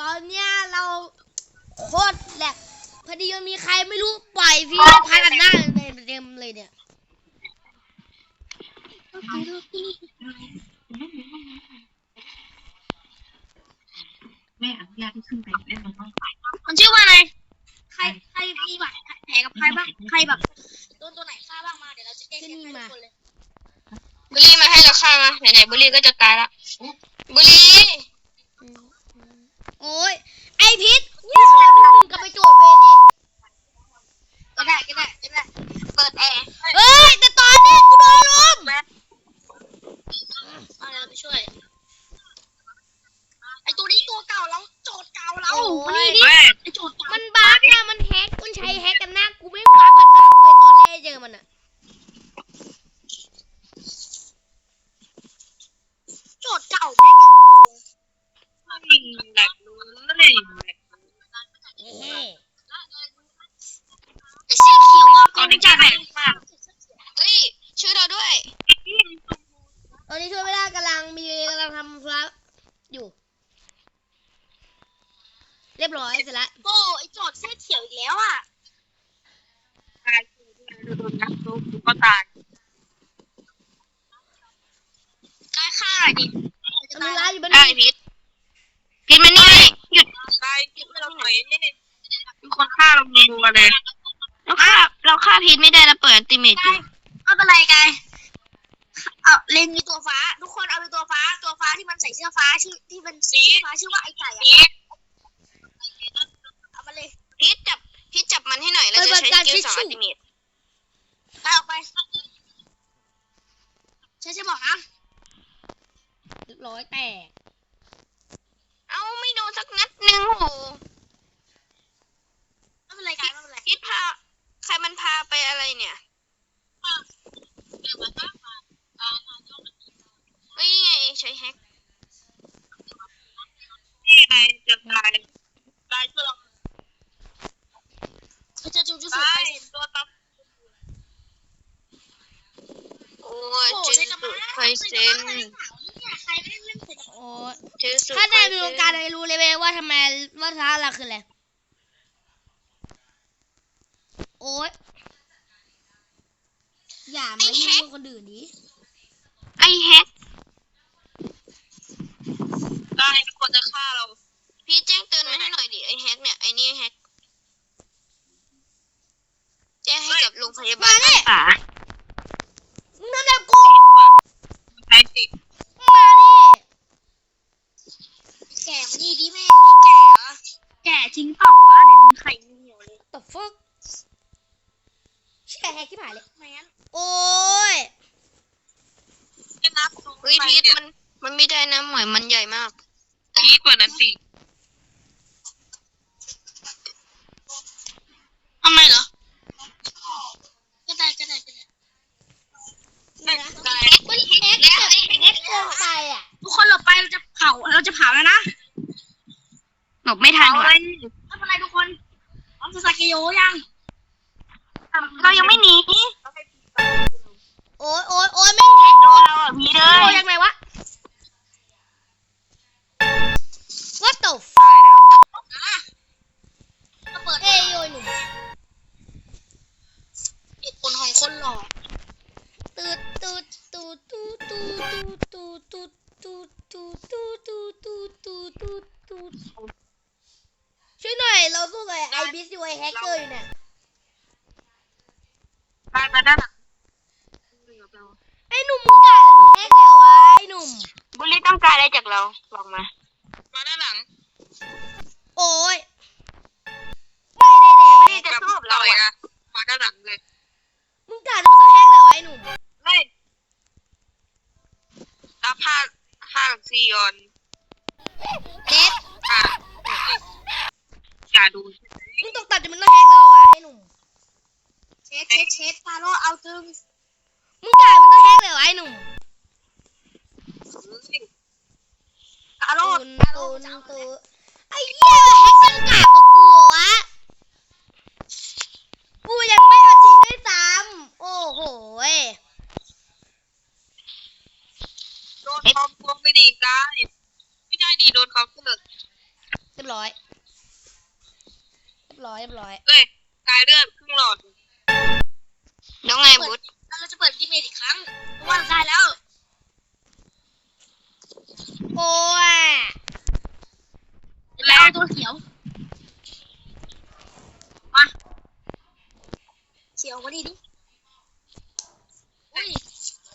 ตอนเนี้ยเราโคตรแหลกพอดีมันมีใครไม่รู้ปล่อยพี่พากันหน้าเต็มเลยเนี่ยแม่อนุญาตให้ขึ้นไปเล่นบนห้องมันชื่อว่าอะไร ใครใครมีบัตรแผลกับใครบ้าง ใครแบบโดนตัวไหนฆ่าบ้างมา เดี๋ยวเราจะแก้ขึ้แค้นนให้มาทุกคนเลยบุรีมาให้เราฆ่ามาไหนๆบุรีก็จะตายละบุรี โอ้ยไอพิษนี่ใครเป็นหนึ่งกับไปโจทย์เวนี่ก็ได้ก็ได้ก็ได้เปิดแอร์เอ้ยแต่ตอนนี้กูโดนลุม มาเราไปช่วย ไอตัวนี้ตัวเก่าเราโจทย์เก่าเรา โอ้ มา ย นี่ดิ แม่ ไอโจทย์เก่า มันบั๊กอะมันแฮกมันใช้แฮกกันหน้ากูไม่บั๊กกันหน้ากูเลยตอนแรกเจอมันอะ โจทย์เก่าแม่งอย่างโกง ไม่แหลกเลยแหลก เฮ้ ไอเสื้อเขียวว่าตอนนี้จะแหลกมากเฮ้ยช่วยเราด้วยตอนนี้ช่วยไม่ได้กำลังมีกำลังทำธุระอยู่ เรียบร้อยเสร็จละโอ้ไอโจทย์เสื้อเขียวอีกแล้วอะตายคือโดนนักทุบก็ตายกายฆ่าหน่อยดิมันมีร้านอยู่บนได้นี้พิษพิษมานี่หยุดตายคิดว่าเราหน่อยนี่มีคนฆ่าเรารัวเลยเราฆ่า เราฆ่าพิษไม่ได้เราเปิดอัลติเมทอยู่ไม่เป็นไรกายเอาเลนมีตัวฟ้า ทุกคนเอาไปตัวฟ้า ตัวฟ้าที่มันใส่เสื้อฟ้าที่ที่มันสีฟ้าชื่อว่าไอไก่อะนี่เอามาเลยพิษจับพิษจับมันให้หน่อยเราจะใช้สกิลสองอัลติเมทไปออกไปใช่ใช่บอกนะเรียบร้อยแตก เอ้าไม่โดนสักนัดหนึ่งโห ไม่เป็นไรกายไม่เป็นไร พิษพาใครมันพาไปอะไรเนี่ยเฮ้ยไงใช้แฮกนี่ไงจะตายตายช่วยเราเขาจะจูจูสุตาไปยตัวตับโอ้ยโอ้เจใช้กระสุบะไคใช้เซกระนบะอะไรหนาวเนี่ยใครไม่ได้เล่นเสร็จโอ้ยเจสุถ้าไคได้เซดูวงการเลยรู้เลยเว้ยว่าทำไมว่าท้าเราคืออะไรโอ๊ยอย่ามายุ่งกับคนอื่นดิ ไอแฮก ตายมี คนจะฆ่าเรา พี่แจ้งเตือนมาให้หน่อยดิไอแฮกเนี่ยไอนี่แฮกแจ้งให้กับโรงพยาบาลบ้านป่ามึงทำแบบกูใช่สิมานี่แก่มานี่ดิแม่งไอ้แก่เหรอแก่จริงเปล่าวะเดี๋ยวดึงไข่เหนียวเลยตบฟักแช่แฮกที่ผ่านเลยไม่งั้นโอ้ยจะนับเฮ้ยพีทมันมันไม่ได้นะหมอยมันใหญ่มาก พีกว่านั้นสิทำไมเหรอ ก็ได้ก็ได้ก็ได้นี่นะตายมันแฮกแบบแฮกเกินไปอะ ทุกคนหลบไปเราจะเผาเราจะเผาแล้วนะหลบไม่ทันเอาว่ะไว้ไม่เป็นไรทุกคนพร้อมจะสาเกโยยัง เรายังไม่หนี โอ้ยโอ้ยโอ้ยไม่งแฮกโดนเราอะมีเลโอ้ยยยังไงวะ ดตูดตูดตูดตูดตูดตูดตูดตูดตูดตูดช่วยหน่อย เราสู้กับไอบิสยูไอแฮกเกอร์อยู่เนี่ยตายมาด้านหลังไอหนุ่มมึงกะมึงแฮกเลยวะไอหนุ่มบุรีต้องการอะไรจากเราบอกมา มาด้านหลัง โอ้ยไม่ได้แดบุรีกจะกับสู้กับต่เราอยอะนะมาด้านหลังเลยมึงกะมึงต้องแฮกเลยวะไอหนุ่ม ไม่รับห้า ห้าซีออนเด็ดอะอย่าดูมึงต้องตัดจนมันต้องแฮกแล้วเหรอวะไอหนุ่มเช็ดเช็ดเช็ดฟาโร่เอาจึงมึงกะมึงต้องแฮกเลยวะไอหนุ่มฟาโร่ตูนฟาโร่ตูนจะเอาตูนไอ้เหี้ยแฮกยังกากกว่ากูเหรอวะ กูยังไม่เอาจริงด้วยซ้ำ โอ้โหย โดนคอมพวงไม่ดีกายไม่ใช่ดีโดนเขาเกิด เต็ม เรียบร้อย เรียบร้อยเรียบร้อยเอ้ยกายเลือดครึ่งหลอดแล้วไงบุ๊ดเราจะเปิดดีเมทอีกครั้งเพราะว่าเราได้แล้ว โอ้ยแล้วเอาตัวเขียว มา เขียวมาดิดิเฮ้ย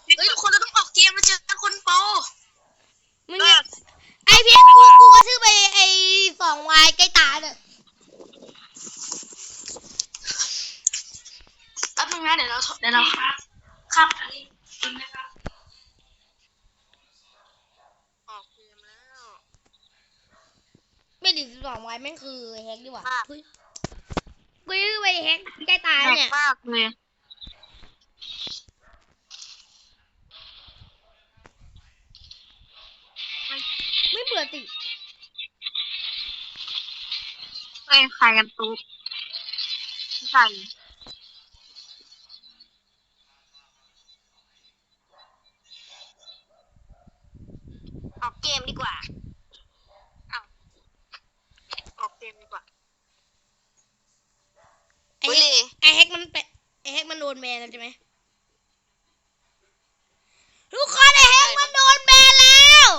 เฮ้ยทุกคนเราต้องออกเกมแล้วเจอคนโปรมึงเนี่ยไอพีกูกูก็ชื่อไปไอสองวายใกล้ตายเนี่ย แป๊บนึงนะเดี๋ยวเราเดี๋ยวเราครับออกเกมแล้วไม่ดิสิบสองวายแม่งคือแฮกดีกว่าอะเฮ้ยกูชื่อไปแฮกใกล้ตายแปลเนี่ยกมากเลยไม่เบื่อติเอ้ยใครกันตุ๊กใส่ กว่าออกเกมดีกว่าไอบุหรี่ไอแฮกมันไปไอแฮกมันโดนแบนแล้วใช่ไหมทุกคนไอแฮกมันโดนแบนแล้ว